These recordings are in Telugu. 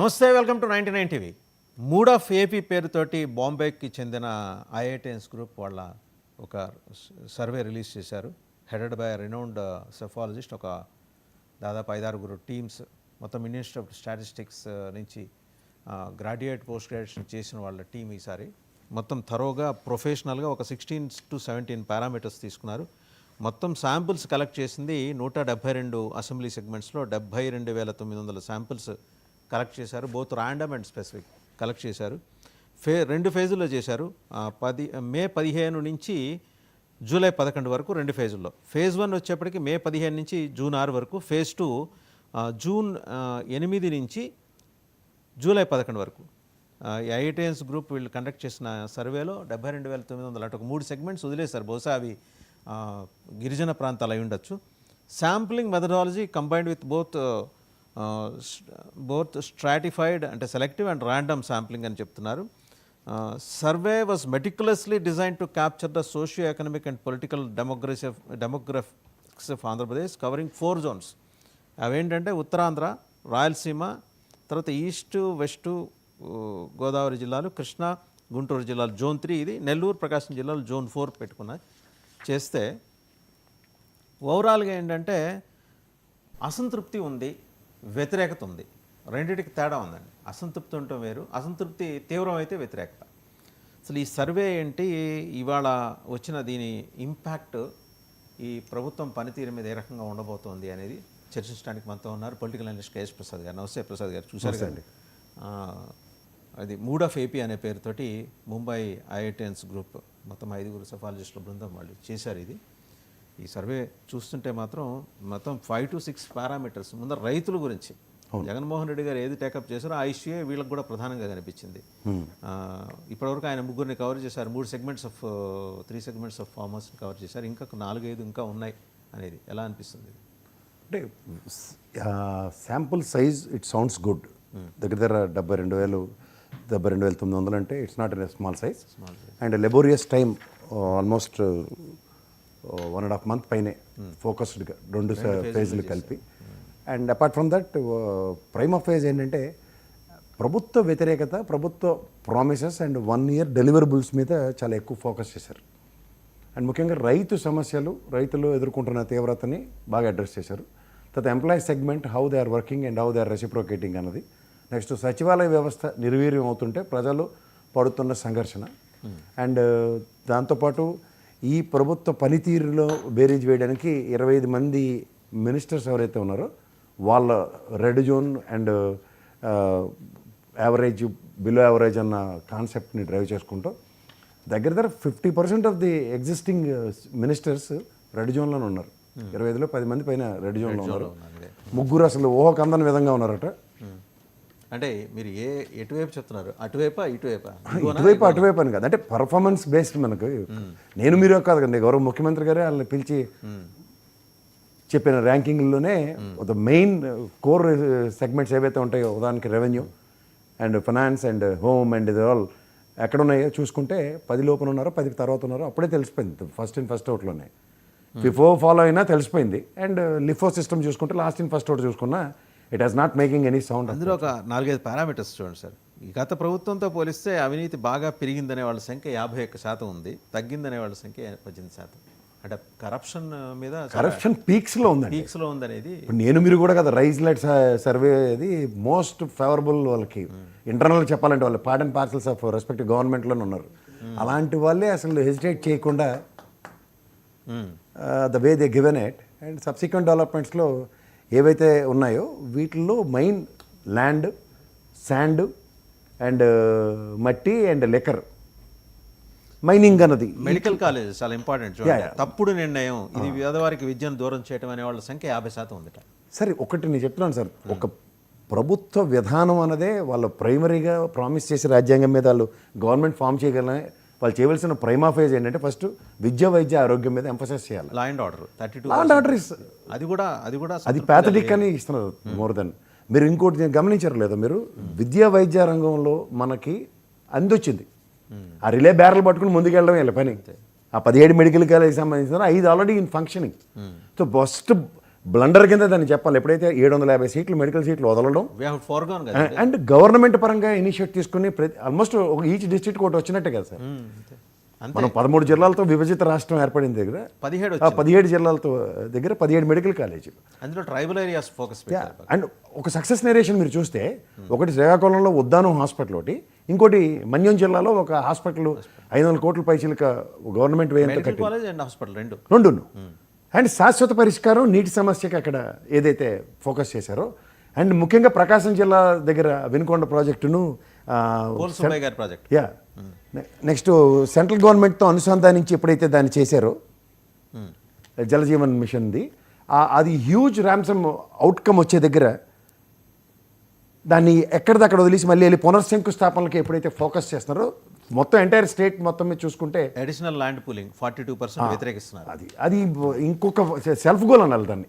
నమస్తే welcome to ninety nine TV. Mood of AP పేరుతోటి బాంబేకి చెందిన ఐఐటిఎన్స్ గ్రూప్ వాళ్ళ ఒక సర్వే రిలీజ్ చేశారు. హెడెడ్ బై రినౌండ్ సెఫాలజిస్ట్ ఒక దాదాపు ఐదారుగురు టీమ్స్ మొత్తం మినిస్టర్ ఆఫ్ స్టాటిస్టిక్స్ నుంచి గ్రాడ్యుయేట్ పోస్ట్ గ్రాడ్యుయేషన్ చేసిన వాళ్ళ టీం ఈసారి. మొత్తం థరోగా ప్రొఫెషనల్గా ఒక సిక్స్టీన్ టు సెవెంటీన్ పారామీటర్స్ తీసుకున్నారు. మొత్తం శాంపుల్స్ కలెక్ట్ చేసింది నూట డెబ్బై రెండు అసెంబ్లీ సెగ్మెంట్స్లో డెబ్బై రెండు వేల తొమ్మిది వందల శాంపుల్స్ కలెక్ట్ చేశారు. Both random and specific collect చేశారు. ఫే రెండు ఫేజుల్లో చేశారు. పది మే పదిహేను నుంచి జూలై పదకొండు వరకు రెండు ఫేజుల్లో. ఫేజ్ వన్ వచ్చేప్పటికి మే పదిహేను నుంచి జూన్ ఆరు వరకు. ఫేజ్ టూ జూన్ ఎనిమిది నుంచి జూలై పదకొండు వరకు. ఐఐటిఎన్స్ గ్రూప్ వీళ్ళు కండక్ట్ చేసిన సర్వేలో డెబ్బై రెండు వేల తొమ్మిది వందల అంటే ఒక మూడు సెగ్మెంట్స్ వదిలేశారు. బహుశా అవి గిరిజన ప్రాంతాలు అయి ఉండొచ్చు. Sampling methodology combined with both both stratified అంటే సెలెక్టివ్ అండ్ ర్యాండమ్ శాంప్లింగ్ అని చెప్తున్నారు. Survey was meticulously designed to capture the socio economic and political demography demographics of Andhra Pradesh covering four zones. అవేంటంటే ఉత్తరాంధ్ర రాయలసీమ తర్వాత ఈస్ట్ వెస్ట్ గోదావరి జిల్లాలు కృష్ణా గుంటూరు జిల్లాలు జోన్ త్రీ ఇది నెల్లూరు ప్రకాశం జిల్లాలు జోన్ ఫోర్ పెట్టుకున్నాయి చేస్తే ఓవరాల్గా ఏంటంటే అసంతృప్తి ఉంది. వ్యతిరేకత ఉంది. రెండింటికి తేడా ఉందండి. అసంతృప్తి ఉండటం వేరు. అసంతృప్తి తీవ్రమైతే వ్యతిరేకత. అసలు ఈ సర్వే ఏంటి? ఇవాళ వచ్చిన దీని ఇంపాక్ట్ ఈ ప్రభుత్వం పనితీరు మీద ఏ రకంగా ఉండబోతోంది అనేది చర్చించడానికి మనతో ఉన్నారు పొలిటికల్ అనలిస్ట్ కేఎస్ ప్రసాద్ గారు. నమస్తే ప్రసాద్ గారు. చూశారు కదండి అది మూడ్ ఆఫ్ ఏపీ అనే పేరుతోటి ముంబై ఐఐటిఎన్స్ గ్రూప్ మొత్తం ఐదుగురు సఫాలజిస్టుల బృందం వాళ్ళు చేశారు ఇది. ఈ సర్వే చూస్తుంటే మాత్రం మొత్తం ఫైవ్ టు సిక్స్ పారామీటర్స్ ముందర రైతుల గురించి. జగన్మోహన్ రెడ్డి గారు ఏది టేకప్ చేశారో ఆ ఇష్యూ వీళ్ళకి కూడా ప్రధానంగా కనిపించింది. ఇప్పటివరకు ఆయన ముగ్గురిని కవర్ చేశారు. మూడు segments of three segments of ఫార్మర్స్ని cover చేశారు. ఇంకా నాలుగైదు ఇంకా ఉన్నాయి అనేది ఎలా అనిపిస్తుంది? అంటే sample size it sounds good దగ్గర దగ్గర డెబ్బై రెండు వేలు డెబ్బై రెండు వేల తొమ్మిది వందలు అంటే it's not small size and laborious time almost one and half month పైనే ఫోకస్డ్గా రెండు ఫేజ్లు కలిపి. And apart from that prime of phase ఏంటంటే ప్రభుత్వ వ్యతిరేకత ప్రభుత్వ promises and one year deliverables మీద చాలా ఎక్కువ ఫోకస్ చేశారు. అండ్ ముఖ్యంగా రైతు సమస్యలు రైతులు ఎదుర్కొంటున్న తీవ్రతని బాగా అడ్రస్ చేశారు. తర్వాత employee segment how they are working and how they are reciprocating అన్నది. నెక్స్ట్ సచివాలయ వ్యవస్థ నిర్వీర్యం అవుతుంటే ప్రజలు పడుతున్న సంఘర్షణ. అండ్ దాంతోపాటు ఈ ప్రభుత్వ పనితీరులో బేరీజ్ వేయడానికి ఇరవై ఐదు మంది మినిస్టర్స్ ఎవరైతే ఉన్నారో వాళ్ళ red zone and average below average అన్న కాన్సెప్ట్ని డ్రైవ్ చేసుకుంటూ దగ్గర దగ్గర fifty percent of the existing ministers red జోన్లోనే ఉన్నారు. ఇరవై ఐదులో పది మంది పైన రెడ్ జోన్లో ఉన్నారు. ముగ్గురు అసలు ఊహ కందని విధంగా ఉన్నారట. అంటే మీరు ఏ ఎటువైపు చెప్తున్నారు? అటువైపా ఇటువైపా? ఇటువైపు అటువైపు అని కాదు. అంటే పర్ఫార్మెన్స్ బేస్డ్ మనకు. నేను మీరు కాదు కండి గౌరవ ముఖ్యమంత్రి గారే వాళ్ళని పిలిచి చెప్పిన ర్యాంకింగ్లోనే ఒక మెయిన్ కోర్ సెగ్మెంట్స్ ఏవైతే ఉంటాయో ఉదాహరణకి revenue and finance and home and ఇది ఆల్ ఎక్కడ ఉన్నాయో చూసుకుంటే పది లోపల ఉన్నారో పదికి తర్వాత ఉన్నారో అప్పుడే తెలిసిపోయింది. ఫస్ట్ ఇన్ ఫస్ట్ అవుట్లోనే ఫిఫో ఫాలో అయినా తెలిసిపోయింది. అండ్ లిఫో సిస్టమ్ చూసుకుంటే లాస్ట్ ఇన్ ఫస్ట్ అవుట్ చూసుకున్నా it has not making any sound అందులో ఒక నాలుగైదు పారామీటర్స్ చూడండి సార్. గత ప్రభుత్వంతో పోలిస్తే అవినీతి బాగా పెరిగిందనే వాళ్ళ సంఖ్య యాభై ఒక్క శాతం ఉంది. తగ్గిందనే వాళ్ళ సంఖ్య పద్దెనిమిది శాతం. అంటే కరప్షన్ మీద కరప్షన్ పీక్స్లో ఉందండి. పీక్స్లో ఉందనేది ఇప్పుడు నేను మీరు కూడా కదా రైజ్ లైట్ సర్వే అది మోస్ట్ ఫేవరబుల్ వాళ్ళకి. ఇంటర్నల్ చెప్పాలంటే వాళ్ళు part and parcels of respect గవర్నమెంట్లోనే ఉన్నారు. అలాంటి వాళ్ళే అసలు హెజిటేట్ చేయకుండా. The way they given it and subsequent డెవలప్మెంట్స్లో ఏవైతే ఉన్నాయో వీటిల్లో మెయిన్ ల్యాండ్ శాండ్ అండ్ మట్టి అండ్ లెక్కర్ మైనింగ్ అన్నది. మెడికల్ కాలేజ్ చాలా ఇంపార్టెంట్ తప్పుడు నిర్ణయం. ఇది పేదవారికి విద్యను దూరం చేయడం అనే వాళ్ళ సంఖ్య యాభై శాతం ఉందిట. సరే ఒకటి నేను చెప్తున్నాను సార్. ఒక ప్రభుత్వ విధానం అన్నదే వాళ్ళు ప్రైమరీగా ప్రామిస్ చేసి రాజ్యాంగం మీద వాళ్ళు గవర్నమెంట్ ఫామ్ చేయగలనే వాళ్ళు చేయవలసిన ప్రైమా ఫేజ్ ఏంటంటే ఫస్ట్ విద్య వైద్య ఆరోగ్యం మీద ఎంఫసైజ్ చేయాలి. Law and order thirty two law and order is అది కూడా అది కూడా అది ప్యాథటిక్ అని ఇస్తున్నారు మోర్ దెన్ మీరు ఇంకోటి నేను గమనించారు లేదా మీరు? విద్యా వైద్య రంగంలో మనకి అందొచ్చింది ఆ రిలే బ్యారల్ పట్టుకుని ముందుకెళ్ళడం వీళ్ళ పని. ఆ పదిహేడు మెడికల్ కాలేజ్ సంబంధించిన ఐదు already in functioning so first blunder కింద దాన్ని చెప్పాలి. ఎప్పుడైతే ఏడు వందల యాభై సీట్లు మెడికల్ సీట్లు వదలడం అండ్ గవర్నమెంట్ పరంగా ఇనిషియేట్ తీసుకుని ప్రతి ఆల్మోస్ట్ ఒక ఈచ్ డిస్ట్రిక్ట్ ఒకటి వచ్చినట్టే కదా సార్. మనం పదమూడు జిల్లాలతో విభజిత రాష్ట్రం ఏర్పడింది దగ్గర. పదిహేడు పదిహేడు జిల్లాలతో దగ్గర పదిహేడు మెడికల్ కాలేజీలు. అందులో ట్రైబల్ ఏరియాస్ ఫోకస్ అండ్ ఒక సక్సెస్ నేరేషన్ మీరు చూస్తే ఒకటి శ్రీకాకుళంలో ఉద్దానం హాస్పిటల్ ఒకటి ఇంకోటి మన్యం జిల్లాలో ఒక హాస్పిటల్ ఐదు వందల కోట్ల పైసలక గవర్నమెంట్ వేయంతో హాస్పిటల్ రెండు. రెండును. అండ్ శాశ్వత పరిష్కారం నీటి సమస్యకి అక్కడ ఏదైతే ఫోకస్ చేశారో అండ్ ముఖ్యంగా ప్రకాశం జిల్లా దగ్గర వినుకొండ ప్రాజెక్టును ప్రాజెక్ట్. యా. నెక్స్ట్ సెంట్రల్ గవర్నమెంట్తో అనుసంధానించి ఎప్పుడైతే దాన్ని చేశారో జలజీవన్ మిషన్ది అది హ్యూజ్ ర్యామ్సమ్ అవుట్కమ్ వచ్చే దగ్గర దాన్ని ఎక్కడిదక్కడ వదిలేసి మళ్ళీ వెళ్ళి పునర్శంకుస్థాపనలకి ఎప్పుడైతే ఫోకస్ చేస్తున్నారో మొత్తం ఎంటైర్ స్టేట్ మొత్తం మీద చూసుకుంటే additional land pooling forty two percent వ్యతిరేకిస్తున్నారు. అది అది ఇంకొక సెల్ఫ్ గోల్ అనాలి దాన్ని.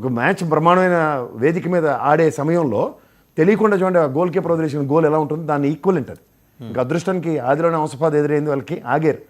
ఒక మ్యాచ్ బ్రహ్మాండమైన వేదిక మీద ఆడే సమయంలో తెలియకుండా చూడండి గోల్ కీపర్ వదిలేసిన గోల్ ఎలా ఉంటుంది దాన్ని ఈక్వల్ ఉంటుంది ఇంకా అదృష్టానికి ఆదిలోనే అంశపాద ఎదురైంది వాళ్ళకి ఆగారు.